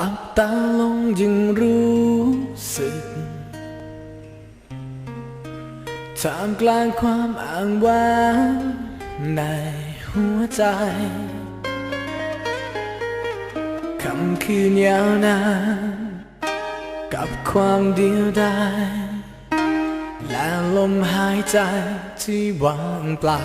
ลับตาลงยังรู้สึกท่ามกลางความอ้างว้างในหัวใจคำคืนยาวนานกับความเดียวดายและลมหายใจที่ว่างเปล่า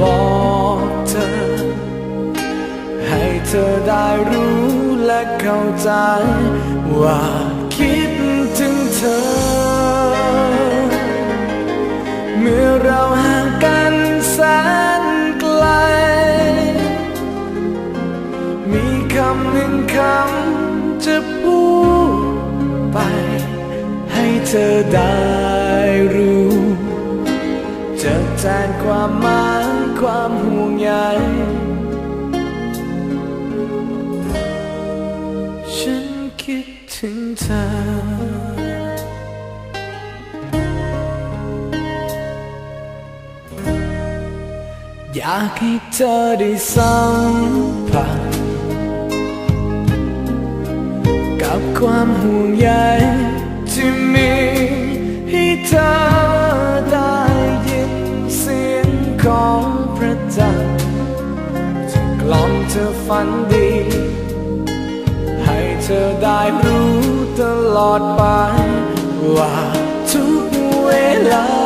บอกเธอ ให้เธอได้รู้และเข้าใจ ว่าคิดถึงเธอ เมื่อเราห่างกันแสนไกล มีคำหนึ่งคำจะพูดไป ให้เธอได้รู้จะแทนความหมาย ความห่วงใยฉันคิดถึงเธออยากให้เธอได้สัมผัสกับความห่วงใยที่มีให้เธอ ฝันดี ให้เธอได้รู้ตลอดไป ว่าทุกเวลา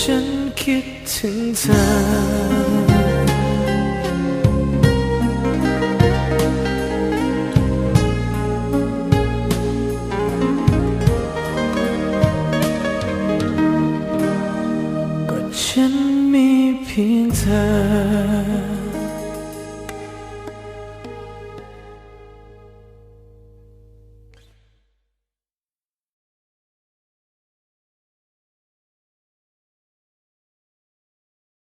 ฉันคิดถึงเธอฉันมีเพียงเธอ